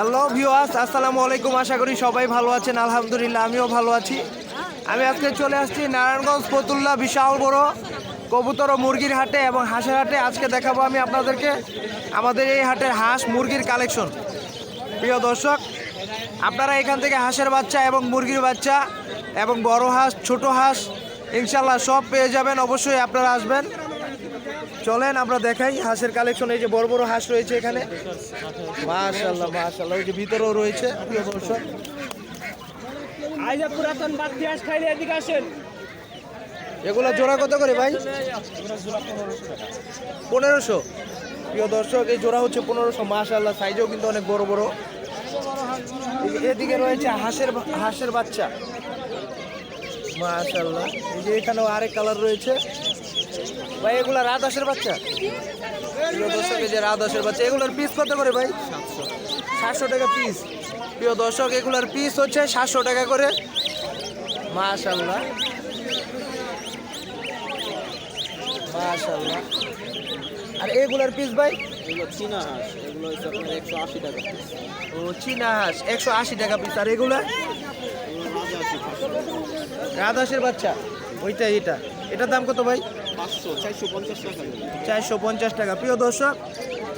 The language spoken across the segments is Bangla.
হ্যালো ভিউয়ার্স আসসালামু আলাইকুম। আশা করি সবাই ভালো আছেন। আলহামদুলিল্লাহ, আমিও ভালো আছি। আমি আজকে চলে আসছি নারায়ণগঞ্জ ফতুল্লা বিশাল বড় কবুতর ও মুরগির হাটে এবং হাঁসের হাটে। আজকে দেখাবো আমি আপনাদেরকে আমাদের এই হাটের হাঁস মুরগির কালেকশন। প্রিয় দর্শক, আপনারা এখান থেকে হাঁসের বাচ্চা এবং মুরগির বাচ্চা এবং বড় হাঁস, ছোট হাঁস ইনশাল্লাহ সব পেয়ে যাবেন। অবশ্যই আপনারা আসবেন। চলেন আমরা দেখাই হাঁসের কালেকশন এই যে বড় বড় হাঁস রয়েছে এখানে। মাশাল্লাহ মাশাল্লাহ ওই যে ভিতরেও রয়েছে প্রিয় দর্শক। আইজা পুরাতন বাদ দিয়ে আস খাইলে এদিকে আসেন। এগুলো জোড়া কত করে ভাই? পনেরোশো। প্রিয় দর্শক এই জোড়া হচ্ছে পনেরোশো। মাশাল্লাহ সাইজও কিন্তু অনেক বড় বড়। এদিকে রয়েছে হাঁসের হাঁসের বাচ্চা। মাশাল্লাহ এই যে এখানেও আরেক কালার রয়েছে। ভাই এগুলা রাত হাঁসের বাচ্চা? প্রিয় দর্শক এই যে রাত হাঁসের বাচ্চা এগুলোর পিস কত করে ভাই? সাতশো টাকা পিস প্রিয় দর্শক এগুলোর পিস হচ্ছে সাতশো টাকা করে। মাশাল্লাহ মাশাল্লাহ আর এগুলার পিস ভাই? এগুলো চীনা হাঁস এগুলো হচ্ছে আপনার একশো আশি টাকা পিস ও চীনা হাঁস একশো আশি টাকা পিস আর এগুলা? রাধাসের বাচ্চা। ওইটা এটা। এটার দাম কত ভাই? চারশো পঞ্চাশ টাকা চারশো প্রিয় দর্শক,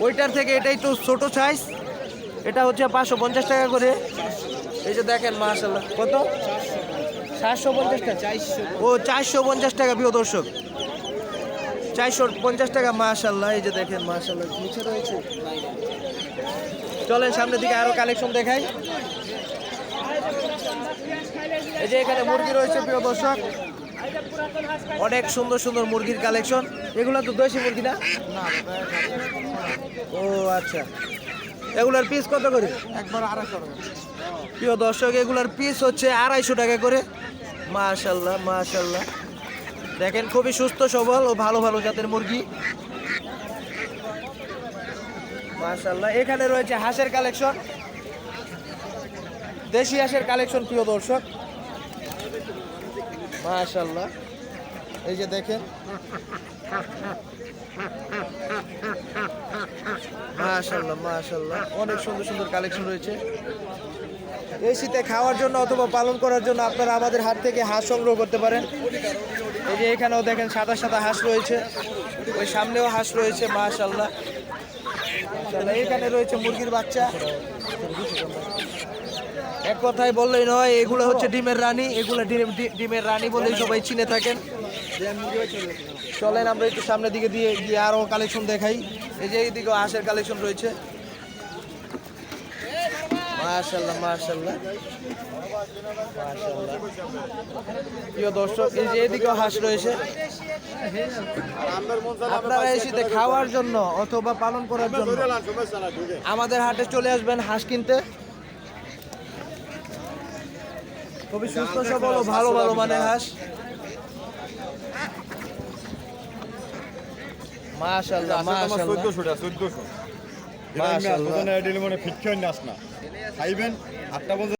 ওইটার থেকে এটা একটু ছোটো সাইজ এটা হচ্ছে পাঁচশো পঞ্চাশ টাকা করে। এই যে দেখেন মাশাল্লাহ কত? সাতশো পঞ্চাশ টাকা। চারশো ও, চারশো পঞ্চাশ টাকা, প্রিয় দর্শক। চারশো পঞ্চাশ টাকা মাশাল্লাহ এই যে দেখেন মাশাল্লাহ নিচে রয়েছে। চলেন, সামনের দিকে আরও কালেকশন দেখাই। এই যে এখানে মুরগি রয়েছে, প্রিয় দর্শক। অনেক সুন্দর সুন্দর মুরগির কালেকশন এগুলো তো দেশি মুরগি না? ও আচ্ছা। এগুলার পিস কত করে? একবার আড়াইশো টাকা। প্রিয় দর্শক এগুলার পিস হচ্ছে আড়াইশো টাকা করে। মাশাল্লাহ মাশাল্লাহ দেখেন খুবই সুস্থ সবল ও ভালো ভালো জাতের মুরগি। মাশাল্লাহ এখানে রয়েছে হাঁসের কালেকশন দেশি হাঁসের কালেকশন প্রিয় দর্শক। মাশাল্লাহ এই যে দেখেন। মাশাল্লাহ মাশাল্লাহ অনেক সুন্দর সুন্দর কালেকশন রয়েছে। এই শীতে খাওয়ার জন্য অথবা পালন করার জন্য আপনারা আমাদের হাট থেকে হাঁস সংগ্রহ করতে পারেন। এই যে এখানেও দেখেন সাদা সাদা হাঁস রয়েছে। ওই সামনেও হাঁস রয়েছে মাশাল্লাহ এখানে রয়েছে মুরগির বাচ্চা। এক কথায় বললেই নয়, এগুলো হচ্ছে ডিমের রানী, এগুলো ডিম- ডিমের রানী বলেই সবাই চিনে থাকেন। চলেন আমরা একটু সামনের দিকে দিয়ে গিয়ে আরও কালেকশন দেখাই। এই যে এইদিকে হাঁসের কালেকশন রয়েছে। মাশাল্লাহ প্রিয় এই যে হাঁস রয়েছে। আপনারা এই শীতে খাওয়ার জন্য অথবা পালন করার জন্য আমাদের হাটে চলে আসবেন হাঁস কিনতে। খুবই সুস্থ সবল ও ভালো ভালো মানে হাঁস। মাশাল্লাহ মাশাল্লাহ চোদ্দশো টাকা চোদ্দশো। মাশাআল্লাহ। ফিট খেয়ে নাস না খাইবেন আটটা